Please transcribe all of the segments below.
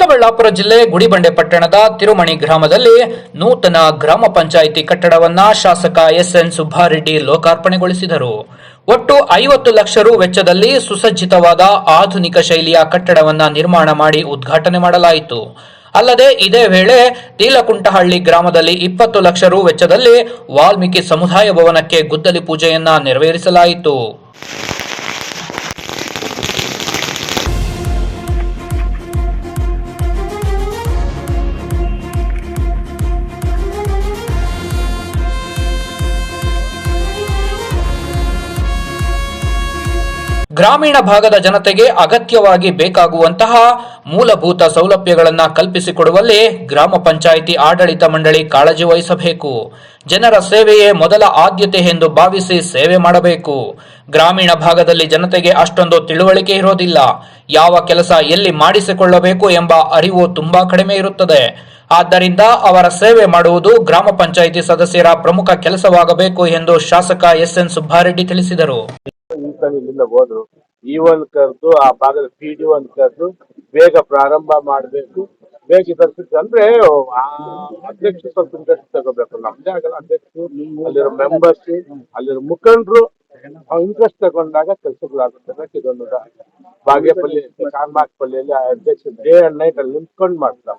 ಚಿಕ್ಕಬಳ್ಳಾಪುರ ಜಿಲ್ಲೆ ಗುಡಿಬಂಡೆ ಪಟ್ಟಣದ ತಿರುಮಣಿ ಗ್ರಾಮದಲ್ಲಿ ನೂತನ ಗ್ರಾಮ ಪಂಚಾಯಿತಿ ಕಟ್ಟಡವನ್ನ ಶಾಸಕ ಎಸ್ಎನ್ ಸುಬ್ಬಾರೆಡ್ಡಿ ಲೋಕಾರ್ಪಣೆಗೊಳಿಸಿದರು. ಒಟ್ಟು ಐವತ್ತು ಲಕ್ಷ ರು ವೆಚ್ಚದಲ್ಲಿ ಸುಸಜ್ಜಿತವಾದ ಆಧುನಿಕ ಶೈಲಿಯ ಕಟ್ಟಡವನ್ನ ನಿರ್ಮಾಣ ಮಾಡಿ ಉದ್ಘಾಟನೆ ಮಾಡಲಾಯಿತು. ಅಲ್ಲದೆ ಇದೇ ವೇಳೆ ತೀಲಕುಂಟಹಳ್ಳಿ ಗ್ರಾಮದಲ್ಲಿ ಇಪ್ಪತ್ತು ಲಕ್ಷ ರು ವೆಚ್ಚದಲ್ಲಿ ವಾಲ್ಮೀಕಿ ಸಮುದಾಯ ಭವನಕ್ಕೆ ಗುದ್ದಲಿ ಪೂಜೆಯನ್ನ ನೆರವೇರಿಸಲಾಯಿತು. ಗ್ರಾಮೀಣ ಭಾಗದ ಜನತೆಗೆ ಅಗತ್ಯವಾಗಿ ಬೇಕಾಗುವಂತಹ ಮೂಲಭೂತ ಸೌಲಭ್ಯಗಳನ್ನು ಕಲ್ಪಿಸಿಕೊಡುವಲ್ಲಿ ಗ್ರಾಮ ಪಂಚಾಯಿತಿ ಆಡಳಿತ ಮಂಡಳಿ ಕಾಳಜಿ ವಹಿಸಬೇಕು. ಜನರ ಸೇವೆಯೇ ಮೊದಲ ಆದ್ಯತೆ ಎಂದು ಭಾವಿಸಿ ಸೇವೆ ಮಾಡಬೇಕು. ಗ್ರಾಮೀಣ ಭಾಗದಲ್ಲಿ ಜನತೆಗೆ ಅಷ್ಟೊಂದು ತಿಳುವಳಿಕೆ ಇರೋದಿಲ್ಲ. ಯಾವ ಕೆಲಸ ಎಲ್ಲಿ ಮಾಡಿಸಿಕೊಳ್ಳಬೇಕು ಎಂಬ ಅರಿವು ತುಂಬಾ ಕಡಿಮೆ ಇರುತ್ತದೆ. ಆದ್ದರಿಂದ ಅವರ ಸೇವೆ ಮಾಡುವುದು ಗ್ರಾಮ ಪಂಚಾಯಿತಿ ಸದಸ್ಯರ ಪ್ರಮುಖ ಕೆಲಸವಾಗಬೇಕು ಎಂದು ಶಾಸಕ ಎಸ್ಎನ್ ಸುಬ್ಬಾರೆಡ್ಡಿ ತಿಳಿಸಿದರು. ಈ ಸಲ ಇಲ್ಲಿಂದ ಹೋದ್ರು ಒಂದು ಕರೆದು, ಆ ಭಾಗದ ಪಿ ಡಿ ಒಂದು ಕರೆದು ಬೇಗ ಪ್ರಾರಂಭ ಮಾಡಬೇಕು ಬೇಗ ಇದಕ್ಕೆ ಅಂದ್ರೆ ಅಧ್ಯಕ್ಷ ಸ್ವಲ್ಪ ಇಂಟ್ರೆಸ್ಟ್ ತಗೋಬೇಕು ನಮ್ದೇ ಆಗಲ್ಲ, ಅಧ್ಯಕ್ಷರು, ಅಲ್ಲಿರೋ ಮೆಂಬರ್ಸ್ ಅಲ್ಲಿರೋ ಮುಖಂಡರು ಇಂಟ್ರೆಸ್ಟ್ ತಗೊಂಡಾಗ ಕೆಲಸಗಳಾಗುತ್ತೆ ಇದೊಂದು. ಬಾಗೇಪಲ್ಲಿ ಕಾರ್ಮಾಕ್ಪಲ್ಲಿಯಲ್ಲಿ ಅಧ್ಯಕ್ಷ ಡೇ ಅಂಡ್ ನೈಟ್ ಅಲ್ಲಿ ನಿಂತ್ಕೊಂಡು ಮಾಡ್ತಾರೆ.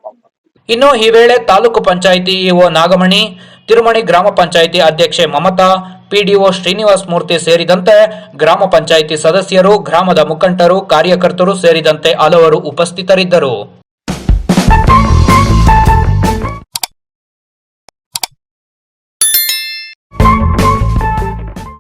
ಇನ್ನು ಈ ವೇಳೆ ತಾಲೂಕು ಪಂಚಾಯಿತಿ ಇಒ ನಾಗಮಣಿ, ತಿರುಮಣಿ ಗ್ರಾಮ ಪಂಚಾಯಿತಿ ಅಧ್ಯಕ್ಷೆ ಮಮತಾ ಪಿಡಿಒ ಶ್ರೀನಿವಾಸ ಮೂರ್ತಿ ಸೇರಿದಂತೆ ಗ್ರಾಮ ಪಂಚಾಯಿತಿ ಸದಸ್ಯರು ಗ್ರಾಮದ ಮುಖಂಡರು ಕಾರ್ಯಕರ್ತರು ಸೇರಿದಂತೆ ಹಲವರು ಉಪಸ್ಥಿತರಿದ್ದರು.